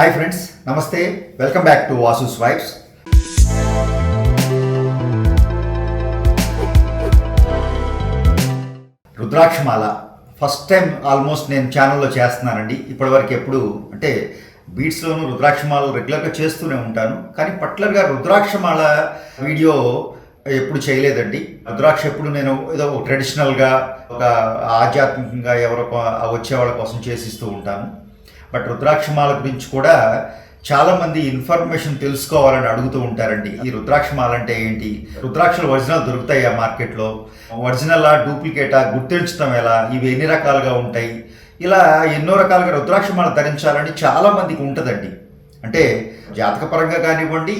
Hi friends నమస్తే. Welcome back to Vasu's vibes రుద్రాక్షమాల. First time almost నేను ఛానల్లో చేస్తున్నానండి. ఇప్పటివరకు ఎప్పుడు అంటే బీట్స్లోను రుద్రాక్షమాల రెగ్యులర్గా చేస్తూనే ఉంటాను. కానీ పర్టికులర్గా రుద్రాక్షమాల వీడియో ఎప్పుడు చేయలేదండి. రుద్రాక్ష ఎప్పుడు నేను ఏదో ఒక ట్రెడిషనల్గా ఒక ఆధ్యాత్మికంగా ఎవరో వచ్చేవాళ్ళ వచ్చే వాళ్ళ కోసం చేసిస్తూ ఉంటాను. బట్ రుద్రాక్షమాల గురించి కూడా చాలామంది ఇన్ఫర్మేషన్ తెలుసుకోవాలని అడుగుతూ ఉంటారండి. ఈ రుద్రాక్షమాల అంటే ఏంటి? రుద్రాక్షలు ఒరిజినల్ దొరుకుతాయా మార్కెట్లో? ఒరిజినలా డూప్లికేటా? గుర్తించడం ఎలా? ఇవి ఎన్ని రకాలుగా ఉంటాయి? ఇలా ఎన్నో రకాలుగా రుద్రాక్షమాల ధరించాలని చాలామందికి ఉంటుందండి. అంటే జాతకపరంగా కానివ్వండి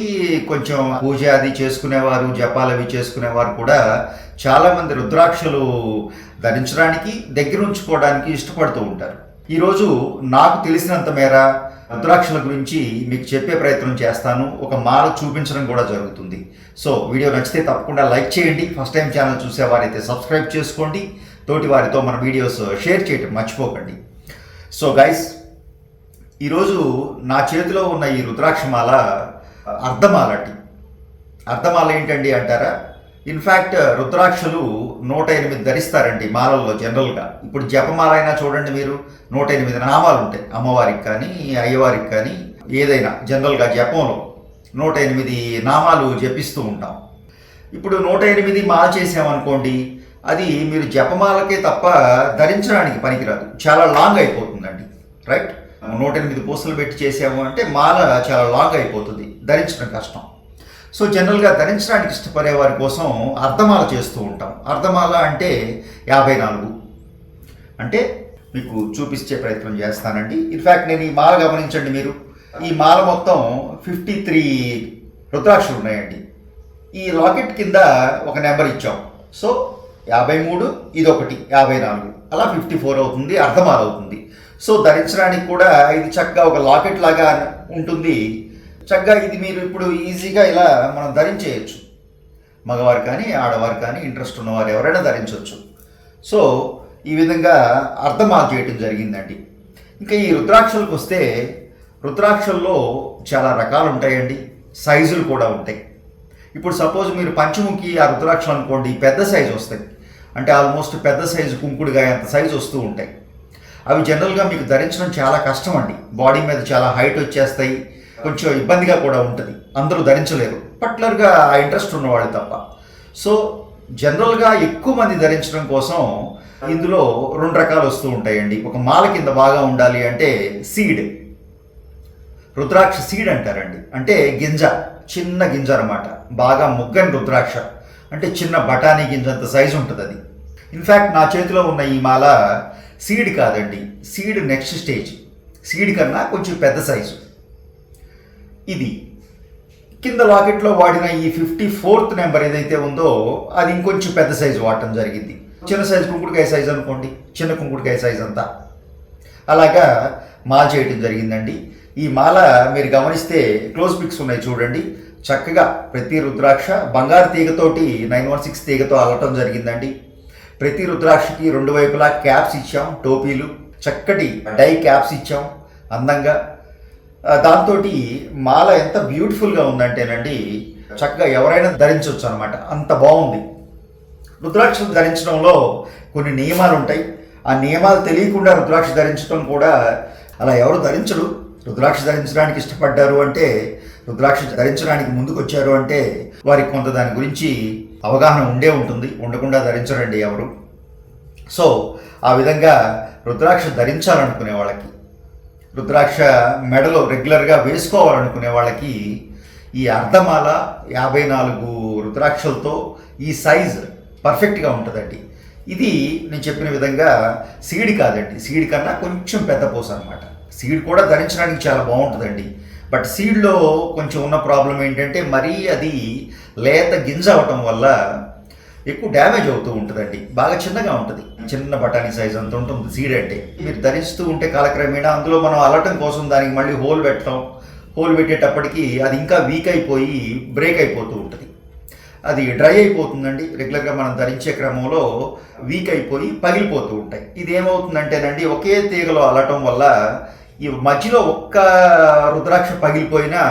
కొంచెం పూజ అది చేసుకునేవారు జపాలు అవి చేసుకునేవారు కూడా చాలామంది రుద్రాక్షలు ధరించడానికి దగ్గర ఉంచుకోవడానికి ఇష్టపడుతూ ఉంటారు. ఈరోజు నాకు తెలిసినంత మేర రుద్రాక్షల గురించి మీకు చెప్పే ప్రయత్నం చేస్తాను. ఒక మాల చూపించడం కూడా జరుగుతుంది. సో వీడియో నచ్చితే తప్పకుండా లైక్ చేయండి. ఫస్ట్ టైం ఛానల్ చూసేవారైతే సబ్స్క్రైబ్ చేసుకోండి. తోటి వారితో మన వీడియోస్ షేర్ చేయటం మర్చిపోకండి. సో గైస్ ఈరోజు నా చేతిలో ఉన్న ఈ రుద్రాక్షమాల అర్ధమాల అర్ధమాల ఏంటండి అంటారా? ఇన్ఫ్యాక్ట్ రుద్రాక్షలు నూట ఎనిమిది ధరిస్తారండి మాలల్లో జనరల్గా. ఇప్పుడు జపమాల అయినా చూడండి మీరు నూట ఎనిమిది నామాలు ఉంటాయి అమ్మవారికి కానీ అయ్యవారికి కానీ ఏదైనా జనరల్గా జపంలో నూట ఎనిమిది నామాలు జపిస్తూ ఉంటాం. ఇప్పుడు నూట ఎనిమిది మాల చేసామనుకోండి అది మీరు జపమాలకే తప్ప ధరించడానికి పనికిరాదు. చాలా లాంగ్ అయిపోతుందండి రైట్? నూట ఎనిమిది పూసలు పెట్టి చేసాము అంటే మాల చాలా లాంగ్ అయిపోతుంది ధరించడం కష్టం. సో జనరల్గా ధరించడానికి ఇష్టపడే వారి కోసం అర్ధమాల చేస్తూ ఉంటాం. అర్ధమాల అంటే యాభై నాలుగు. అంటే మీకు చూపించే ప్రయత్నం చేస్తానండి. ఇన్ఫ్యాక్ట్ నేను ఈ మాల గమనించండి మీరు. ఈ మాల మొత్తం ఫిఫ్టీ త్రీ రుద్రాక్షలు ఉన్నాయండి. ఈ లాకెట్ కింద ఒక నెంబర్ ఇచ్చాం. సో యాభై మూడు ఇది ఒకటి యాభై నాలుగు. అలా ఫిఫ్టీ ఫోర్ అవుతుంది అర్ధమాల అవుతుంది. సో ధరించడానికి కూడా ఇది చక్కగా ఒక లాకెట్ లాగా ఉంటుంది. చక్కగా ఇది మీరు ఇప్పుడు ఈజీగా ఇలా మనం ధరించేయచ్చు. మగవారు కానీ ఆడవారు కానీ ఇంట్రెస్ట్ ఉన్నవారు ఎవరైనా ధరించవచ్చు సో ఈ విధంగా అర్థమాలు చేయటం జరిగిందండి. ఇంకా ఈ రుద్రాక్షలకు వస్తే రుద్రాక్షల్లో చాలా రకాలు ఉంటాయండి. సైజులు కూడా ఉంటాయి. ఇప్పుడు సపోజ్ మీరు పంచముఖి ఆ రుద్రాక్షలు అనుకోండి పెద్ద సైజు వస్తాయి. అంటే ఆల్మోస్ట్ పెద్ద సైజు కుంకుడుగా అంత సైజు వస్తూ ఉంటాయి. అవి జనరల్గా మీకు ధరించడం చాలా కష్టం అండి బాడీ మీద చాలా హైట్ వచ్చేస్తాయి. కొంచెం ఇబ్బందిగా కూడా ఉంటుంది. అందరూ ధరించలేరు. పర్టికులర్గా ఆ ఇంట్రెస్ట్ ఉన్నవాళ్ళు తప్ప. సో జనరల్గా ఎక్కువ మంది ధరించడం కోసం ఇందులో రెండు రకాలు వస్తూ ఉంటాయండి. ఒక మాల కింద బాగా ఉండాలి అంటే సీడ్. రుద్రాక్ష సీడ్ అంటారండి. అంటే గింజ చిన్న గింజ అనమాట బాగా ముగ్గని రుద్రాక్ష. అంటే చిన్న బఠానీ గింజ అంత సైజు ఉంటుంది అది ఇన్ఫ్యాక్ట్ నా చేతిలో ఉన్న ఈ మాల సీడ్ కాదండి. Seed next stage. సీడ్ కన్నా కొంచెం పెద్ద సైజు. ఇది. కింద లాకెట్లో వాడిన ఈ ఫిఫ్టీ ఫోర్త్ నెంబర్ ఏదైతే ఉందో అది ఇంకొంచెం పెద్ద సైజు వాడటం జరిగింది. చిన్న సైజు కుంకుడుకాయ సైజు అనుకోండి. చిన్న కుంకుడుకాయ సైజు అంతా. అలాగా మాల చేయటం జరిగిందండి. ఈ మాల మీరు గమనిస్తే క్లోజ్ పిక్స్ ఉన్నాయి చూడండి. చక్కగా ప్రతి రుద్రాక్ష బంగారు తీగతోటి నైన్ వన్ సిక్స్ తీగతో అల్లటం జరిగిందండి. ప్రతి రుద్రాక్షకి రెండు వైపులా క్యాప్స్ ఇచ్చాం టోపీలు చక్కటి డై క్యాప్స్ ఇచ్చాం. అందంగా దాంతో మాల ఎంత బ్యూటిఫుల్గా ఉందంటేనండి చక్కగా ఎవరైనా ధరించవచ్చు అనమాట అంత బాగుంది. రుద్రాక్షలు ధరించడంలో కొన్ని నియమాలు ఉంటాయి. ఆ నియమాలు తెలియకుండా రుద్రాక్ష ధరించడం కూడా అలా ఎవరు ధరించరు. రుద్రాక్ష ధరించడానికి ఇష్టపడ్డారు అంటే రుద్రాక్ష ధరించడానికి ముందుకు వచ్చారు అంటే వారికి కొంత దాని గురించి అవగాహన ఉండే ఉంటుంది. ఉండకుండా ధరించరండి ఎవరు. సో ఆ విధంగా రుద్రాక్ష ధరించాలనుకునే వాళ్ళకి రుద్రాక్ష మెడలో రెగ్యులర్గా వేసుకోవాలనుకునే వాళ్ళకి ఈ అర్ధమాల యాభై నాలుగు రుద్రాక్షలతో ఈ సైజ్ పర్ఫెక్ట్గా ఉంటుందండి. ఇది నేను చెప్పిన విధంగా సీడ్ కాదండి. సీడ్ కన్నా కొంచెం పెద్ద పూస అనమాట సీడ్ కూడా ధరించడానికి చాలా బాగుంటుందండి. బట్ సీడ్లో కొంచెం ఉన్న ప్రాబ్లం ఏంటంటే మరీ అది లేత గింజ అవటం వల్ల ఎక్కువ డ్యామేజ్ అవుతూ ఉంటుందండి. బాగా చిన్నగా ఉంటుంది. చిన్న బఠానీ సైజ్ అంత ఉంటుంది సీడ్ అంటే. మీరు ధరిస్తూ ఉంటే కాలక్రమేణా అందులో మనం అల్లటం కోసం దానికి మళ్ళీ హోల్ పెట్టడం హోల్ పెట్టేటప్పటికి అది ఇంకా వీక్ అయిపోయి బ్రేక్ అయిపోతూ ఉంటుంది. అది డ్రై అయిపోతుందండి. రెగ్యులర్గా మనం ధరించే క్రమంలో వీక్ అయిపోయి పగిలిపోతూ ఉంటాయి. ఇది ఏమవుతుందంటేనండి ఒకే తీగలో అల్లటం వల్ల ఈ మధ్యలో ఒక్క రుద్రాక్ష పగిలిపోయినా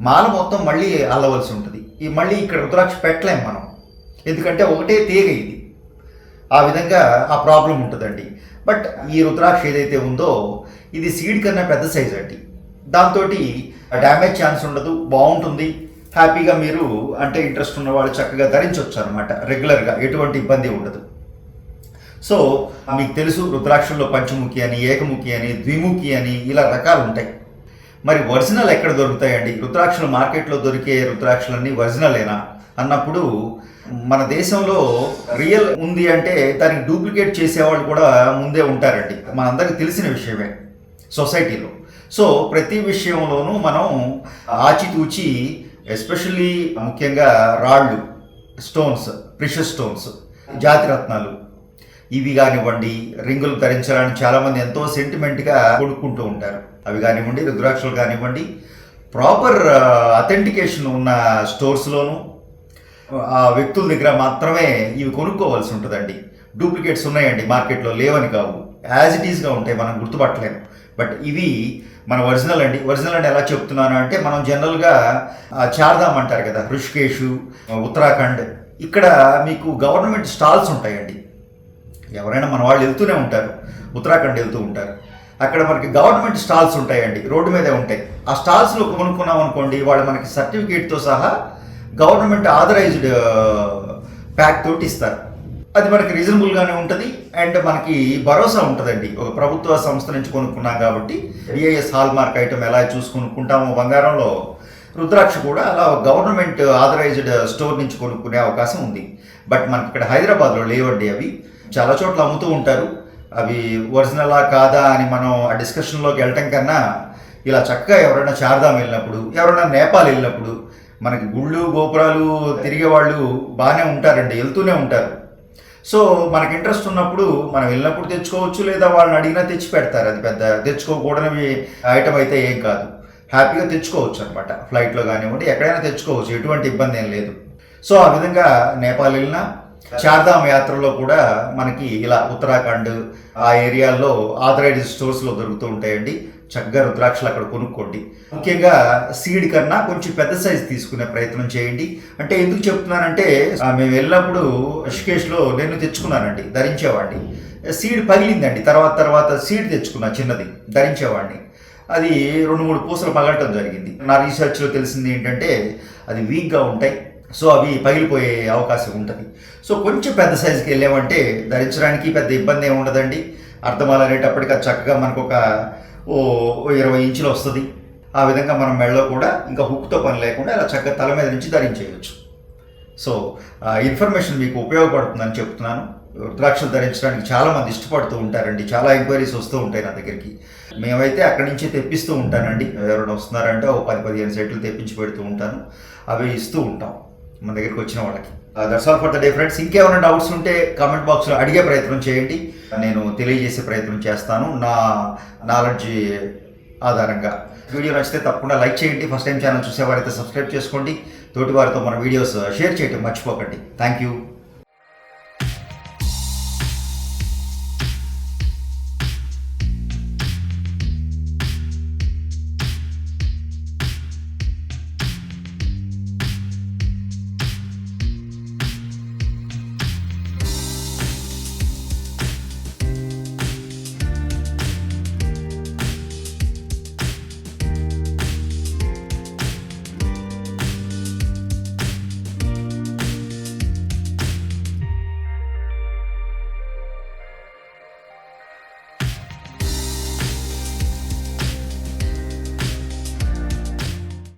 మాల మొత్తం మళ్ళీ అల్లవలసి ఉంటుంది. ఈ మళ్ళీ ఇక్కడ రుద్రాక్ష పెట్టలేం మనం. ఎందుకంటే ఒకటే తీగ ఇది. ఆ విధంగా ఆ ప్రాబ్లం ఉంటుందండి. బట్ ఈ రుద్రాక్ష ఏదైతే ఉందో ఇది సీడ్ కన్నా పెద్ద సైజ్ అండి. దాంతో డ్యామేజ్ ఛాన్స్ ఉండదు బాగుంటుంది. హ్యాపీగా మీరు అంటే ఇంట్రెస్ట్ ఉన్న వాళ్ళు చక్కగా ధరించవచ్చు అనమాట రెగ్యులర్గా ఎటువంటి ఇబ్బంది ఉండదు. సో మీకు తెలుసు రుద్రాక్షల్లో పంచముఖి అని ఏకముఖి అని ద్విముఖి అని ఇలా రకాలు ఉంటాయి మరి ఒరిజినల్ ఎక్కడ దొరుకుతాయండి? రుద్రాక్షలు మార్కెట్లో దొరికే రుద్రాక్షలన్నీ ఒరిజినలేనా? అన్నప్పుడు మన దేశంలో రియల్ ఉంది అంటే దానికి డూప్లికేట్ చేసేవాళ్ళు కూడా ముందే ఉంటారండి. మనందరికీ తెలిసిన విషయమే సొసైటీలో. సో ప్రతి విషయంలోనూ మనం ఆచితూచి ఎస్పెషల్లీ ముఖ్యంగా రాళ్ళు స్టోన్స్ ప్రిషస్ స్టోన్స్ జాతిరత్నాలు ఇవి కానివ్వండి రింగులు ధరించాలని చాలామంది ఎంతో సెంటిమెంట్గా కొనుక్కుంటూ ఉంటారు. అవి కానివ్వండి రుద్రాక్షలు కానివ్వండి ప్రాపర్ అథెంటికేషన్ ఉన్న స్టోర్స్లోనూ ఆ వ్యక్తుల దగ్గర మాత్రమే ఇవి కొనుక్కోవాల్సి ఉంటుందండి. డూప్లికేట్స్ ఉన్నాయండి మార్కెట్లో లేవని కావు. యాజ్ ఇట్ ఈస్గా ఉంటాయి మనం గుర్తుపట్టలేము. బట్ ఇవి మన ఒరిజినల్ అండి. ఒరిజినల్ అంటే ఎలా చెప్తున్నాను అంటే మనం జనరల్గా చార్ధామ్ అంటారు కదా ఋషికేష్ ఉత్తరాఖండ్. ఇక్కడ మీకు గవర్నమెంట్ స్టాల్స్ ఉంటాయండి. ఎవరైనా మన వాళ్ళు వెళ్తూనే ఉంటారు. ఉత్తరాఖండ్ వెళ్తూ ఉంటారు. అక్కడ మనకి గవర్నమెంట్ స్టాల్స్ ఉంటాయండి. రోడ్డు మీదే ఉంటాయి. ఆ స్టాల్స్లో కొనుక్కున్నాం అనుకోండి వాళ్ళు మనకి సర్టిఫికేట్తో సహా గవర్నమెంట్ ఆథరైజ్డ్ ప్యాక్ తోటి ఇస్తారు. అది మనకి రీజనబుల్గానే ఉంటుంది అండ్ మనకి భరోసా ఉంటుందండి. ఒక ప్రభుత్వ సంస్థ నుంచి కొనుక్కున్నాం కాబట్టి బిఐఎస్ హాల్ మార్క్ ఐటమ్ ఎలా చూసి కొనుక్కుంటామో బంగారంలో రుద్రాక్ష కూడా అలా గవర్నమెంట్ ఆథరైజ్డ్ స్టోర్ నుంచి కొనుక్కునే అవకాశం ఉంది. బట్ మనకి ఇక్కడ హైదరాబాద్లో లేవండి అవి. చాలా చోట్ల అమ్ముతూ ఉంటారు. అవి ఒరిజినలా కాదా అని మనం ఆ డిస్కషన్లోకి వెళ్ళటం కన్నా ఇలా చక్కగా ఎవరైనా చార్ధాం వెళ్ళినప్పుడు ఎవరైనా నేపాల్ వెళ్ళినప్పుడు మనకి గుళ్ళు గోపురాలు తిరిగే వాళ్ళు బాగానే ఉంటారండి వెళ్తూనే ఉంటారు. సో మనకి ఇంట్రెస్ట్ ఉన్నప్పుడు మనం వెళ్ళినప్పుడు తెచ్చుకోవచ్చు లేదా వాళ్ళని అడిగినా తెచ్చి పెడతారు. అది పెద్ద తెచ్చుకోకూడని ఐటమ్ అయితే ఏం కాదు. హ్యాపీగా తెచ్చుకోవచ్చు అనమాట ఫ్లైట్లో కానివ్వండి ఎక్కడైనా తెచ్చుకోవచ్చు ఎటువంటి ఇబ్బంది ఏం లేదు. సో ఆ విధంగా నేపాల్ వెళ్ళినా చార్ధామ్ యాత్రలో కూడా మనకి ఇలా ఉత్తరాఖండ్ ఆ ఏరియాల్లో ఆథరైజ్డ్ స్టోర్స్లో దొరుకుతూ ఉంటాయండి. చక్కగా రుద్రాక్షలు అక్కడ కొనుక్కోండి. ముఖ్యంగా సీడ్ కన్నా కొంచెం పెద్ద సైజ్ తీసుకునే ప్రయత్నం చేయండి. అంటే ఎందుకు చెప్తున్నానంటే మేము వెళ్ళినప్పుడు లో నేను తెచ్చుకున్నానండి ధరించేవాడిని. సీడ్ పగిలిందండి తర్వాత తర్వాత సీడ్ తెచ్చుకున్నా చిన్నది ధరించేవాడిని. అది రెండు మూడు పూసలు పగలటం జరిగింది. నా రీసెర్చ్లో తెలిసింది ఏంటంటే అది వీక్గా ఉంటాయి సో అవి పగిలిపోయే అవకాశం ఉంటుంది. సో కొంచెం పెద్ద సైజుకి వెళ్ళామంటే ధరించడానికి పెద్ద ఇబ్బంది ఏమి ఉండదండి. అర్థమాలనేటప్పటికీ అది చక్కగా మనకు ఒక ఓ ఓ ఇరవై ఇంచులు వస్తుంది. ఆ విధంగా మనం మెడలో కూడా ఇంకా హుక్తో పని లేకుండా ఇలా చక్కగా తల మీద నుంచి ధరించేయచ్చు. సో ఇన్ఫర్మేషన్ మీకు ఉపయోగపడుతుందని చెప్తున్నాను. రుద్రాక్షలు ధరించడానికి చాలా మంది ఇష్టపడుతూ ఉంటారండి. చాలా ఎంక్వైరీస్ వస్తూ ఉంటాయి నా దగ్గరికి. మేమైతే అక్కడి నుంచి తెప్పిస్తూ ఉంటానండి. ఎవరైనా వస్తున్నారంటే ఓ పది పదిహేను సెట్లు తెప్పించి పెడుతూ ఉంటాను. అవి ఇస్తూ ఉంటాం. మన దగ్గరికి వచ్చిన వాళ్ళకి. That's all for the day friends ఇంకేమైనా డౌట్స్ ఉంటే కామెంట్ బాక్స్లో అడిగే ప్రయత్నం చేయండి. నేను తెలియజేసే ప్రయత్నం చేస్తాను నా నాలెడ్జ్ ఆధారంగా. వీడియో నచ్చితే తప్పకుండా లైక్ చేయండి. ఫస్ట్ టైం ఛానల్ చూసేవారైతే సబ్స్క్రైబ్ చేసుకోండి. తోటి వారితో మన వీడియోస్ షేర్ uh, చేయటం మర్చిపోకండి. Thank you